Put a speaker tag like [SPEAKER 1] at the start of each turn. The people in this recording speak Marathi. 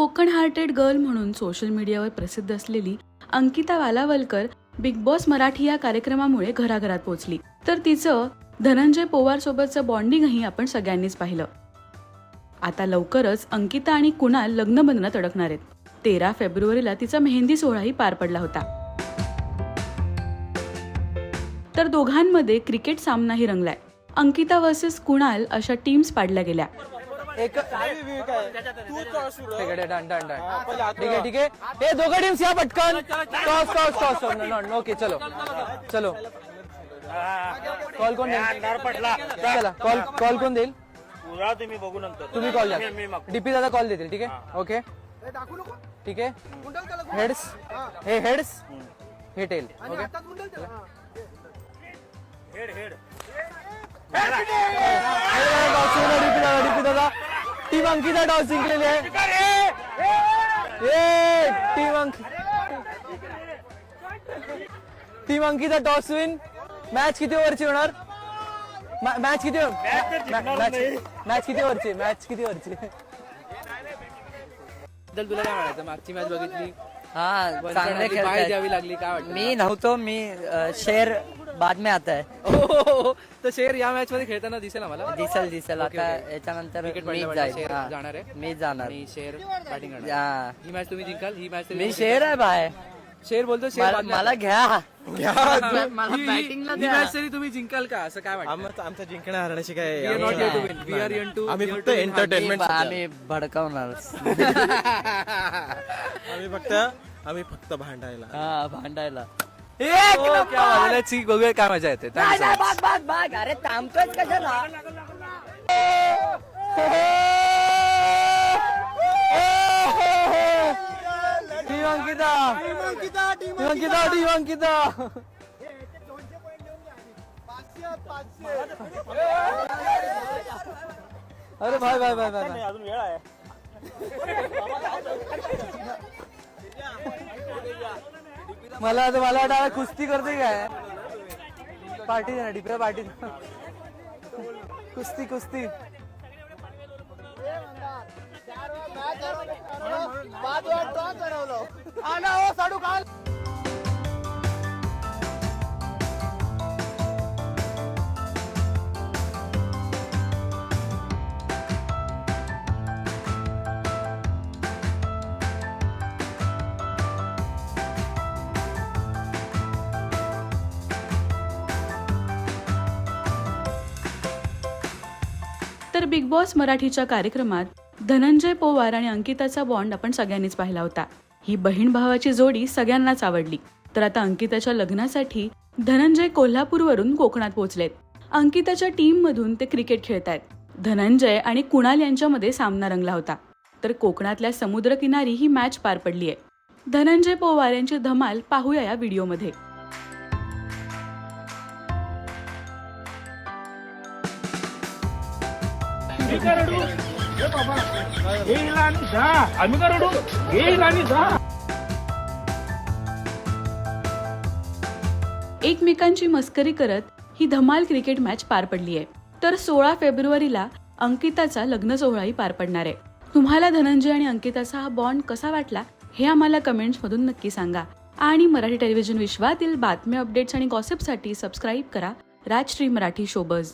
[SPEAKER 1] कोकण हार्टेड गर्ल म्हणून सोशल मीडियावर प्रसिद्ध असलेली अंकिता वालावलकर बिग बॉस मराठी या कार्यक्रमामुळे घराघरात पोहोचली तर तिचं धनंजय पोवार सोबतचं बॉन्डिंगही आपण सगळ्यांनीच पाहिलं. आता लवकरच अंकिता आणि कुणाल लग्नबंधनात अडकणार आहेत. तेरा फेब्रुवारीला तिचा मेहंदी सोहळाही पार पडला होता. तर दोघांमध्ये क्रिकेट सामनाही रंगलाय. अंकिता वर्सेस कुणाल अशा टीम्स पाडल्या गेल्या.
[SPEAKER 2] एक तिकडे डन डन डन. ठीक आहे ठीक आहे. हे. दोघं टीम्स या पटकन. टॉस टॉस टॉस ओके चलो चलो कॉल कोण देईल? चला कॉल कॉल कोण देईल?
[SPEAKER 3] पुरा तुम्ही बघू नंतर.
[SPEAKER 2] तुम्ही कॉल
[SPEAKER 3] मी-
[SPEAKER 2] द्या. डीपी दादा कॉल देतील ठीक आहे? ओके ठीक आहे? हेड्स हे. हेड्स हे tail okay
[SPEAKER 3] head head
[SPEAKER 2] DP Dada DP Dada team Ankita toss जिंकलेली आहे. टीम अंक team Ankita toss win match किती ओव्हरची होणार? मॅच किती मॅच मॅच किती ओव्हरची मॅच किती ओव्हरची तुला काय म्हणायचं? मागची मॅच बघितली.
[SPEAKER 4] हाँ चांगले खेळतायत.
[SPEAKER 2] द्यावी लागली काय वाटतं?
[SPEAKER 4] मी नव्हतो मी शेर बाद में आता है।
[SPEAKER 2] ओहो, तर शेर या मॅच मध्ये खेळताना दिसेल आम्हाला?
[SPEAKER 4] दिसल दिसल. आता. याच्यानंतर मी जाईल.
[SPEAKER 2] शेर
[SPEAKER 4] हा.
[SPEAKER 2] जाणार आहे.
[SPEAKER 4] मी जाणार.
[SPEAKER 2] आणि शेर बॅटिंग करणार.
[SPEAKER 4] हा.
[SPEAKER 2] ही मॅच तुम्ही जिंकाल? ही मॅच
[SPEAKER 4] मी शेर आहे बाय.
[SPEAKER 2] शेर बोलतो शेर
[SPEAKER 4] मला
[SPEAKER 2] बाद में
[SPEAKER 4] मला
[SPEAKER 2] आता.
[SPEAKER 4] घ्या. मला
[SPEAKER 2] ही- ही-
[SPEAKER 4] बॅटिंगला
[SPEAKER 2] ही
[SPEAKER 4] द्या.
[SPEAKER 2] मॅच तरी तुम्ही जिंकाल का? असं काय वाटतं?
[SPEAKER 5] आमचं आमचं जिंकण्या हरण्याची काय
[SPEAKER 2] We are not here to win.
[SPEAKER 5] नाही,
[SPEAKER 2] We are
[SPEAKER 5] नाही.
[SPEAKER 2] here to-
[SPEAKER 5] आम्ही
[SPEAKER 2] here
[SPEAKER 5] फक्त
[SPEAKER 2] to win.
[SPEAKER 5] एंटरटेनमेंट
[SPEAKER 4] आम्ही भडकावणार.
[SPEAKER 5] आम्ही फक्त आम्ही फक्त भांडायला.
[SPEAKER 4] हा भांडायला.
[SPEAKER 2] क्या बात आहे. Let's see. बघूया काय मजा येते
[SPEAKER 4] नाही,
[SPEAKER 2] much.
[SPEAKER 4] बाग बाग बाग अरे थांबतोच कशाला
[SPEAKER 2] team Ankita team Ankita team Ankita अरे भाई भाई भाई भाई भाई.
[SPEAKER 3] अजून वेळ आहे
[SPEAKER 2] मला आता मला वाटतं कुस्ती करते काय? पार्टी दे ना डिप्रा पार्टी. कुस्ती कुस्ती.
[SPEAKER 1] तर बिग बॉस मराठीच्या कार्यक्रमात धनंजय पोवार आणि अंकिताचा बॉन्ड आपण सगळ्यांनीच पाहिला होता. ही बहीण भावाची जोडी सगळ्यांनाच आवडली. तर आता अंकिताच्या लग्नासाठी धनंजय कोल्हापूरवरून कोकणात पोहोचलेत. अंकिताच्या टीम मधून ते क्रिकेट खेळतायत. धनंजय आणि कुणाल यांच्यामध्ये सामना रंगला होता. तर कोकणातल्या समुद्रकिनारी ही मॅच पार पडली आहे धनंजय पोवार यांची धमाल पाहूया या व्हिडिओमध्ये.
[SPEAKER 3] येईल आणि जा. आम्ही का रडू? येईल आणि जा.
[SPEAKER 1] एकमेकांची मस्करी करत ही धमाल क्रिकेट मॅच पार पडली आहे. तर सोळा फेब्रुवारीला अंकिताचा लग्न सोहळाही पार पडणार आहे. तुम्हाला धनंजय आणि अंकिताचा हा बॉन्ड कसा वाटला हे आम्हाला कमेंट्समधून नक्की सांगा. आणि मराठी टेलिव्हिजन विश्वातील बातम्या अपडेट्स आणि गॉसिपसाठी सबस्क्राईब करा राजश्री मराठी शोबज